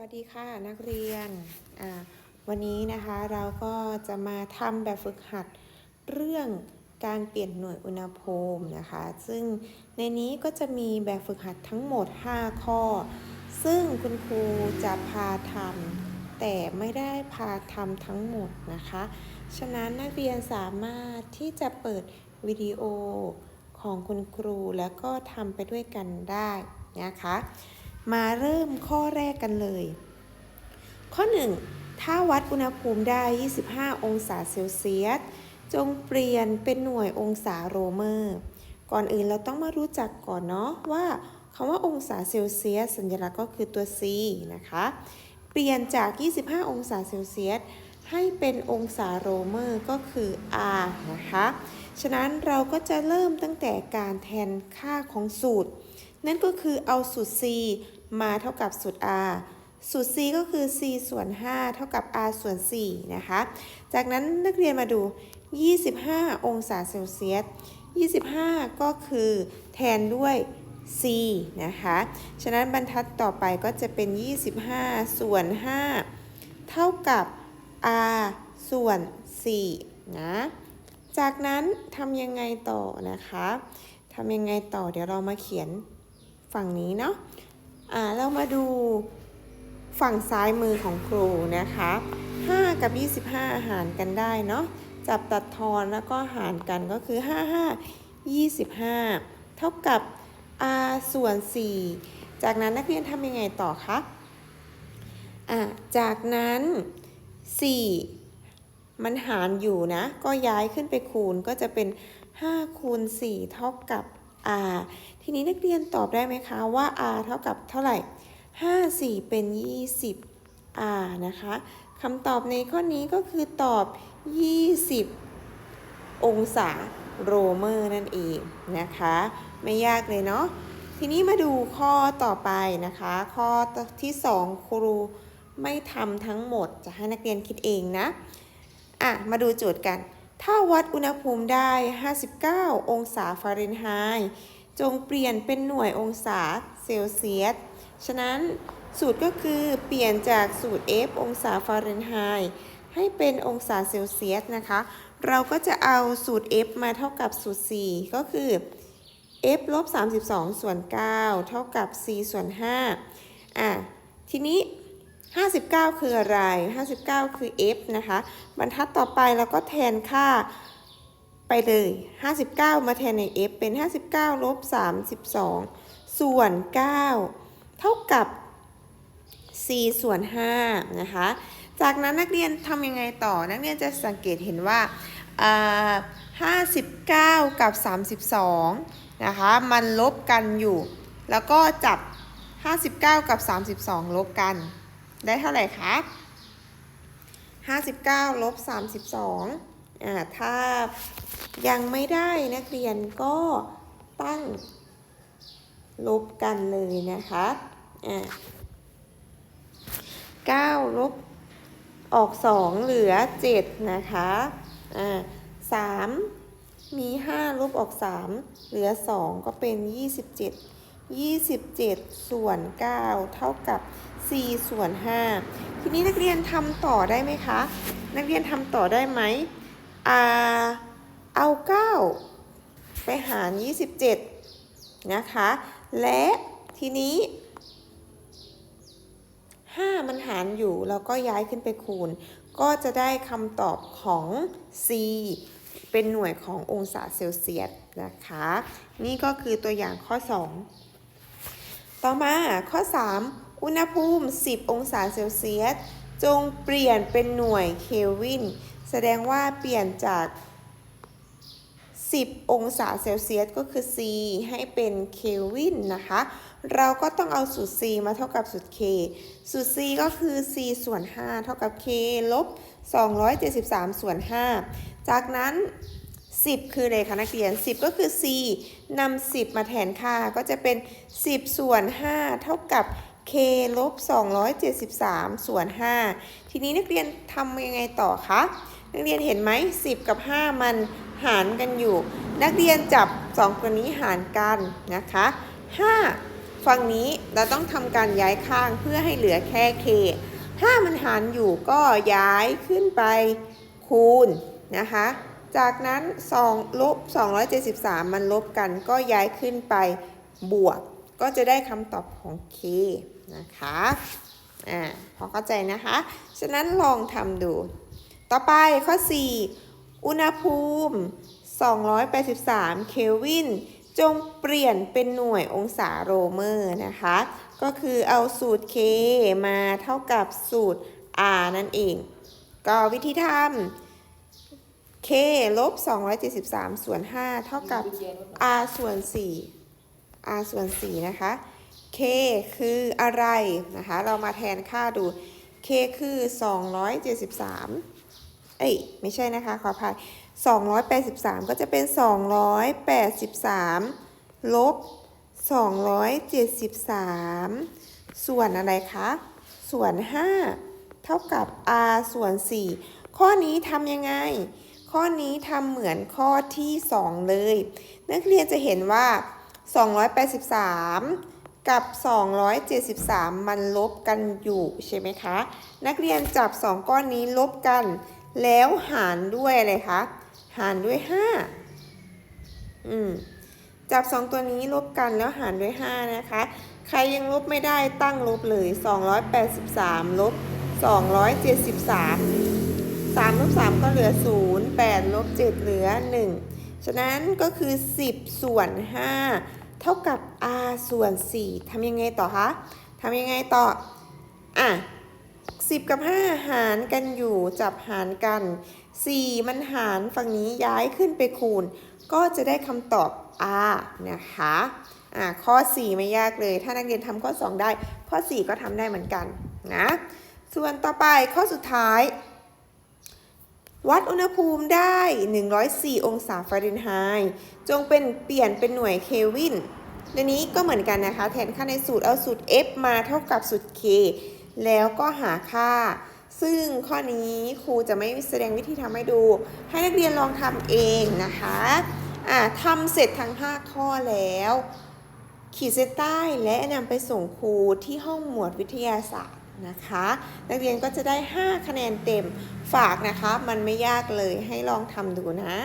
วัสดีค่ะนักเรียน วันนี้นะคะเราก็จะมาทำแบบฝึกหัดเรื่องการเปลี่ยนหน่วยอุณหภูมินะคะ ซึ่งในนี้ก็จะมีแบบฝึกหัดทั้งหมด 5 ข้อ ซึ่งคุณครูจะพาทำแต่ไม่ได้พาทำทั้งหมดนะคะ ฉะนั้นนักเรียนสามารถที่จะเปิดวิดีโอของคุณครูแล้วก็ทำไปด้วยกันได้นะคะ มาเริ่มข้อแรกกันเลย ข้อ 1 ถ้าวัดอุณหภูมิได้ 25 องศาเซลเซียส จงเปลี่ยนเป็นหน่วยองศาโรเมอร์ ก่อนอื่นเราต้องมารู้จักก่อนเนาะว่าคำว่าองศาเซลเซียส สัญลักษณ์ก็คือตัว C นะคะ เปลี่ยนจาก 25 องศาเซลเซียส ให้เป็นองศาโรเมอร์ก็คือ R นะคะ ฉะนั้นเราก็จะเริ่มตั้งแต่การแทนค่าของสูตร นั่นก็คือเอาสูตร c มาเท่ากับสูตร r สูตร c ก็คือ c ส่วน 5 เท่ากับ r ส่วน 4 นะคะ จากนั้นนักเรียนมาดู 25 องศาเซลเซียส 25 ก็คือแทนด้วย c นะคะ ฉะนั้นบรรทัดต่อไปก็จะเป็น 25 ส่วน 5 เท่ากับ r ส่วน 4 นะ จากนั้นทำยังไงต่อนะคะทำยังไงต่อเดี๋ยวเรามาเขียน ฝั่งนี้เนาะอ่าเรามาดูฝั่งซ้ายมือของครูนะคะ 5 กับ 25 หารกันได้เนาะจับตัดทอนแล้วก็หารกันก็คือ 5 5 25 เท่ากับ r ส่วน 4 จากนั้นนักเรียนทำยังไงต่อคะอ่าจากนั้น 4 มันหารอยู่นะ ก็ย้ายขึ้นไปคูณก็จะเป็น 5 คูณ 4 เท่ากับ r ทีนี้นักเรียนตอบได้ไหมคะว่า r เท่ากับเท่าไหร่ 5 4 เป็น 20 r นะคะคำตอบในข้อนี้ก็คือตอบ 20 องศาโรเมอร์นั่นเองนะคะ ไม่ยากเลยเนาะทีนี้มาดูข้อต่อไปนะคะ ข้อที่ 2 ครูไม่ทำทั้งหมดจะให้นักเรียนคิดเองนะ อะ มาดูโจทย์กัน ถ้าวัดอุณหภูมิได้ 59 องศาฟาเรนไฮต์จงเปลี่ยนเป็นหน่วยองศาเซลเซียส ฉะนั้นสูตรก็คือเปลี่ยนจากสูตร F องศาฟาเรนไฮต์ให้เป็นองศาเซลเซียสนะคะ เราก็จะเอาสูตร F มาเท่ากับสูตร C ก็คือ F ลบ32 ส่วน 9 เท่ากับ C ส่วน5อะทีนี้ 59 คืออะไร 59 คือ f นะคะ บรรทัดต่อไปเราก็แทนค่าไปเลย 59 มาแทนใน f เป็น 59ลบ32 ส่วน 9 เท่ากับ c ส่วน 5 นะคะ จากนั้นนักเรียนทำยังไงต่อ นักเรียนจะสังเกตเห็นว่าอ่า59 กับ 32 นะคะ มันลบกันอยู่ แล้วก็จับ 59 กับ 32 ลบกัน ได้เท่าไหร่คะ59ลบ32อ่าถ้ายังไม่ได้นักเรียนก็ตั้งลบกันเลยนะคะอ่า9ลบออก 2 เหลือ 7 นะคะอ่า3มี 5 ลบออก 3 เหลือ 2 ก็เป็น 27 27 ส่วน 9 เท่ากับ 4 ส่วน 5 ทีนี้นักเรียนทำต่อได้ไหมคะ นักเรียนทำต่อได้ไหมอ่าเอา 9 ไปหาร 27 นะคะ และทีนี้ 5 มันหารอยู่แล้วก็ย้ายขึ้นไปคูณ ก็จะได้คำตอบของ C เป็นหน่วยขององศาเซลเซียสนะคะ นี่ก็คือตัวอย่างข้อ 2 ต่อมาข้อ 3 อุณหภูมิ 10 องศาเซลเซียส จงเปลี่ยนเป็นหน่วยเคลวิน แสดงว่าเปลี่ยนจาก 10 องศาเซลเซียสก็คือ C ให้เป็นเคลวินนะคะ เราก็ต้องเอาสูตร C มาเท่ากับสูตร K สูตร C ก็คือ C ส่วน 5 เท่ากับ K ลบ 273 ส่วน 5 จากนั้น10 คืออะไรคะนักเรียน 10 ก็คือ C นำ10 มาแทนค่าก็จะเป็น 10 ส่วน 5 เท่ากับ K ลบ273 ส่วน 5 ทีนี้นักเรียนทำยังไงต่อคะ นักเรียนเห็นไหม 10 กับ 5 มันหารกันอยู่ นักเรียนจับ 2 ตัวนี้หารกันนะคะ 5 ฝั่งนี้เราต้องทำการย้ายข้างเพื่อให้เหลือแค่ k ถ้ามันหารอยู่ก็ย้ายขึ้นไปคูณนะคะ จากนั้น2ลบ273 มันลบกันก็ย้ายขึ้นไปบวกก็จะได้คำตอบของ k นะคะอ่าพอเข้าใจนะคะ ฉะนั้นลองทำดู ต่อไปข้อ 4 อุณหภูมิ 283 เคลวิน จงเปลี่ยนเป็นหน่วยองศาโรเมอร์นะคะ ก็คือเอาสูตร K มาเท่ากับสูตร R นั่นเอง ก็วิธีทำ K ลบ 273 ส่วน 5 เท่ากับ R ส่วน 4 R ส่วน 4 นะคะ K คืออะไรนะคะ เรามาแทนค่าดู K คือ 273 เอ้ย ไม่ใช่นะคะ ขออภัย283 ก็จะเป็น 283 ลบ 273 ส่วนอะไรคะ ส่วน 5 เท่ากับ r ส่วน 4 ข้อนี้ทำยังไง ข้อนี้ทำเหมือนข้อที่ 2 เลย นักเรียนจะเห็นว่า 283 กับ 273 มันลบกันอยู่ใช่ไหมคะ นักเรียนจับ 2 ก้อนนี้ลบกัน แล้วหารด้วยอะไรคะ หารด้วย 5 อืม จับ 2 ตัวนี้ลบกันแล้วหารด้วย 5 นะคะ ใครยังลบไม่ได้ตั้งลบเลย 283 ลบ 273 3ลบ3ก็เหลือ 0 8ลบ7เหลือ 1 ฉะนั้นก็คือ 10 ส่วน 5 เท่ากับ r ส่วน 4ทำยังไงต่อคะทำยังไงต่อ อะ10 กับ 5 หารกันอยู่จับหารกัน 4 มันหารฝั่งนี้ย้ายขึ้นไปคูณ ก็จะได้คำตอบ r นะคะอะข้อ 4 ไม่ยากเลย ถ้านักเรียนทำข้อ 2 ได้ ข้อ 4 ก็ทำได้เหมือนกันนะส่วนต่อไปข้อสุดท้าย วัดอุณหภูมิได้ 104 องศาฟาเรนไฮต์ จงเป็นเปลี่ยนเป็นหน่วยเคลวินในนี้ก็เหมือนกันนะคะ แทนค่าในสูตรเอาสูตร F มาเท่ากับสูตร K แล้วก็หาค่า ซึ่งข้อนี้ครูจะไม่แสดงวิธีทำให้ดู ให้นักเรียนลองทำเองนะคะอ่าทำเสร็จทั้ง 5 ข้อแล้ว ขีดเส้นใต้และนำไปส่งครูที่ห้องหมวดวิทยาศาสตร์นะคะ นักเรียนก็จะได้ 5 คะแนนเต็มฝากนะคะ มันไม่ยากเลยให้ลองทำดูนะ